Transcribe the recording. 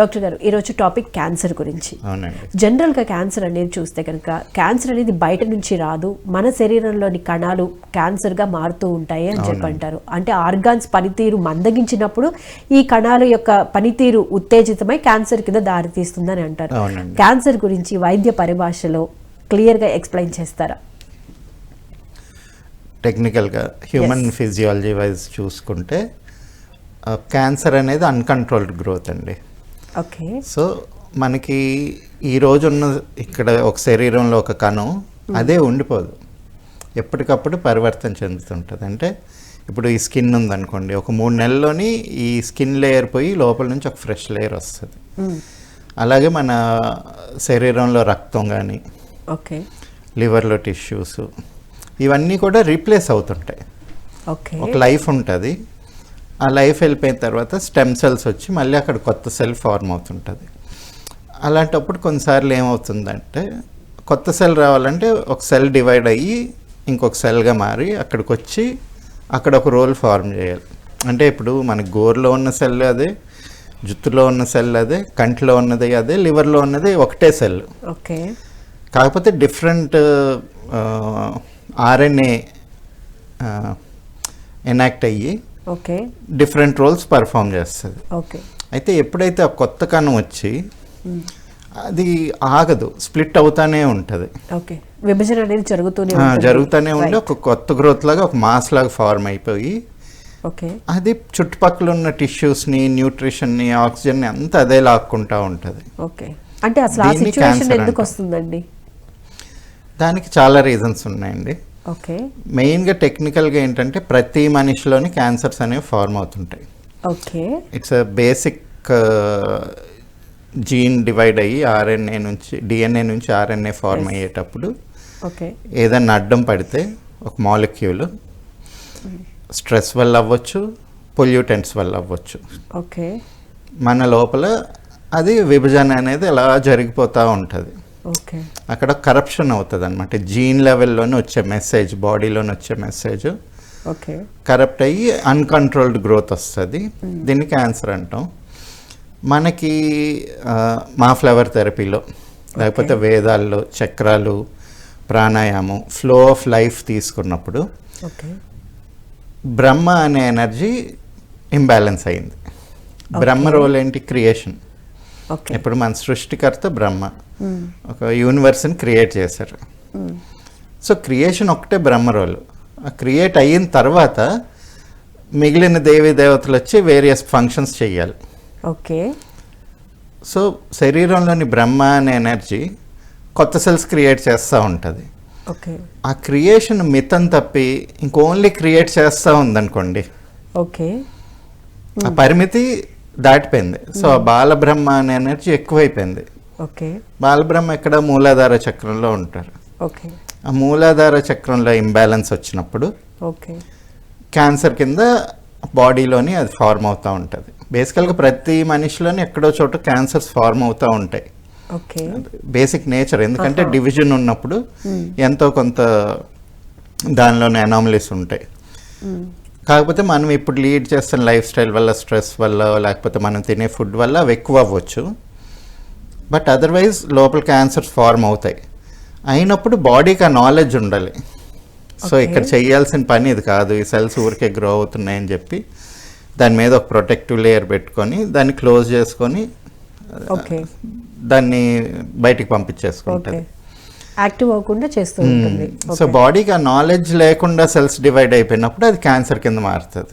Doctor గారు ఈరోజు topic cancer గురించి. జనరల్గా క్యాన్సర్ అనేది చూస్తే కనుక క్యాన్సర్ అనేది బయట నుంచి రాదు మన శరీరంలోని కణాలు క్యాన్సర్గా మారుతూ ఉంటాయి అని చెప్పి అంటారు. అంటే ఆర్గాన్స్ పనితీరు మందగించినప్పుడు ఈ కణాల యొక్క పనితీరు ఉత్తేజితమై క్యాన్సర్ కింద దారితీస్తుందని అంటారు. క్యాన్సర్ గురించి వైద్య పరిభాషలో క్లియర్గా ఎక్స్ప్లెయిన్ చేస్తారా? టెక్నికల్గా హ్యూమన్. ఫిజియాలజీ వైజ్ చూసుకుంటే క్యాన్సర్ అనేది అన్కంట్రోల్డ్ గ్రోత్ అండి. ఓకే. సో మనకి ఈ రోజున్న ఇక్కడ ఒక శరీరంలో ఒక కణం అదే ఉండిపోదు. ఎప్పటికప్పుడు పరివర్తన చెందుతుంటుంది. అంటే ఇప్పుడు ఈ స్కిన్ ఉందనుకోండి ఒక మూడు నెలల్లోని ఈ స్కిన్ లేయర్ పోయి లోపల నుంచి ఒక ఫ్రెష్ లేయర్ వస్తుంది. అలాగే మన శరీరంలో రక్తం కానీ ఓకే. లివర్లో టిష్యూస్ ఇవన్నీ కూడా రీప్లేస్ అవుతుంటాయి. ఓకే. ఒక లైఫ్ ఉంటుంది. ఆ లైఫ్ వెళ్ళిపోయిన తర్వాత స్టెమ్ సెల్స్ వచ్చి మళ్ళీ అక్కడ కొత్త సెల్ ఫార్మ్ అవుతుంటుంది. అలాంటప్పుడు కొన్నిసార్లు ఏమవుతుందంటే కొత్త సెల్ రావాలంటే ఒక సెల్ డివైడ్ అయ్యి ఇంకొక సెల్గా మారి అక్కడికి వచ్చి అక్కడ ఒక రోల్ ఫార్మ్ చేయాలి. అంటే ఇప్పుడు మన గోరులో ఉన్న సెల్ అదే జుత్తులో ఉన్న సెల్ అదే కంటిలో ఉన్నది అదే లివర్లో ఉన్నది ఒకటే సెల్. ఓకే. కాకపోతే డిఫరెంట్ ఆర్ఎన్ఏ ఎనాక్ట్ అయ్యి ఓకే. డిఫరెంట్ రోల్స్ పర్ఫామ్ చేస్తుంది. ఓకే. అయితే ఎప్పుడైతే ఆ కొత్త కణం వచ్చి అది ఆగదు స్ప్లిట్ అవుతానే ఉంటుంది. ఓకే. విభజన అనేది జరుగుతూనే. జరుగుతూనే ఉండి. ఒక కొత్త గ్రోత్ లాగా ఒక మాస్ లాగా ఫార్మ్ అయిపోయి ఓకే. అది చుట్టుపక్కల ఉన్న టిష్యూస్ని న్యూట్రిషన్ని ఆక్సిజన్ని అంతా అదే లాక్కుంటా ఉంటుంది. ఓకే. అంటే అసలు ఆ సిచ్యువేషన్ ఎందుకు. వస్తుందండి? దానికి చాలా రీజన్స్ ఉన్నాయండి. ఓకే. మెయిన్గా టెక్నికల్గా ఏంటంటే ప్రతి మనిషిలోని క్యాన్సర్స్ అనేవి ఫార్మ్ అవుతుంటాయి. Okay. It's a basic gene divide అయ్యి ఆర్ఎన్ఏ నుంచి డిఎన్ఏ నుంచి ఆర్ఎన్ఏ ఫార్మ్. అయ్యేటప్పుడు ఓకే. ఏదన్నా అడ్డం పడితే ఒక మాలిక్యూల్ స్ట్రెస్ వల్ల అవ్వచ్చు పొల్యూటెంట్స్ వల్ల అవ్వచ్చు. ఓకే. మన లోపల అది విభజన అనేది అలా జరిగిపోతూ ఉంటుంది. అక్కడ కరప్షన్ అవుతుంది అనమాట జీన్ లెవెల్లోనే వచ్చే మెసేజ్ బాడీలోనే వచ్చే మెసేజ్ ఓకే. కరప్ట్ అయ్యి అన్కంట్రోల్డ్ గ్రోత్ వస్తుంది. దీన్ని క్యాన్సర్ అంటాం. మనకి మా ఫ్లవర్ థెరపీలో లేకపోతే వేదాల్లో చక్రాలు ప్రాణాయామం ఫ్లో ఆఫ్ లైఫ్ తీసుకున్నప్పుడు ఓకే. బ్రహ్మ అనే ఎనర్జీ ఇంబ్యాలెన్స్ అయింది. బ్రహ్మ రోల్ ఏంటి? క్రియేషన్ ఇప్పుడు మన సృష్టికర్త బ్రహ్మ. ఒక యూనివర్స్ని క్రియేట్ చేశారు. సో క్రియేషన్ ఒకటే బ్రహ్మ రోల్. ఆ క్రియేట్ అయిన తర్వాత మిగిలిన దేవీ దేవతలు వచ్చి వేరియస్ ఫంక్షన్స్ చేయాలి ఓకే. సో శరీరంలోని బ్రహ్మ అనే ఎనర్జీ కొత్త సెల్స్ క్రియేట్ చేస్తూ ఉంటుంది. ఓకే. ఆ క్రియేషన్ మితం తప్పి ఇంకోన్లీ క్రియేట్ చేస్తూ ఉందనుకోండి. ఓకే. ఆ పరిమితి దాటిపోయింది. సో ఆ బాలబ్రహ్మ అనే ఎనర్జీ ఎక్కువైపోయింది. ఓకే. బాలబ్రహ్మ ఎక్కడ మూలాధార చక్రంలో ఉంటారు. ఓకే. ఆ మూలాధార చక్రంలో ఇంబ్యాలెన్స్ వచ్చినప్పుడు ఓకే. క్యాన్సర్ కింద బాడీలోని అది ఫార్మ్ అవుతూ ఉంటుంది. బేసికల్గా ప్రతి మనిషిలోని ఎక్కడో చోట క్యాన్సర్స్ ఫార్మ్ అవుతూ ఉంటాయి. ఓకే. Basic nature. ఎందుకంటే. డివిజన్ ఉన్నప్పుడు ఎంతో కొంత దానిలోని అనామలీస్ ఉంటాయి. కాకపోతే మనం ఇప్పుడు లీడ్ చేస్తున్న లైఫ్ స్టైల్ వల్ల స్ట్రెస్ వల్ల లేకపోతే మనం తినే ఫుడ్ వల్ల అవి ఎక్కువ అవ్వచ్చు. బట్ అదర్వైజ్ లోపల క్యాన్సర్స్ ఫార్మ్ అవుతాయి. అయినప్పుడు బాడీకి ఆ నాలెడ్జ్ ఉండాలి. సో. ఇక్కడ చేయాల్సిన పని ఇది కాదు. ఈ సెల్స్ ఊరికే గ్రో అవుతున్నాయని చెప్పి దాని మీద ఒక ప్రొటెక్టివ్ లేయర్ పెట్టుకొని దాన్ని క్లోజ్ చేసుకొని దాన్ని బయటికి పంపించేసుకుంటుంది యాక్టివ్ అవ్వకుండా చేస్తూ ఉంటుంది. సో బాడీకి ఆ నాలెడ్జ్ లేకుండా సెల్స్ డివైడ్ అయిపోయినప్పుడు అది క్యాన్సర్ కింద మారుతుంది.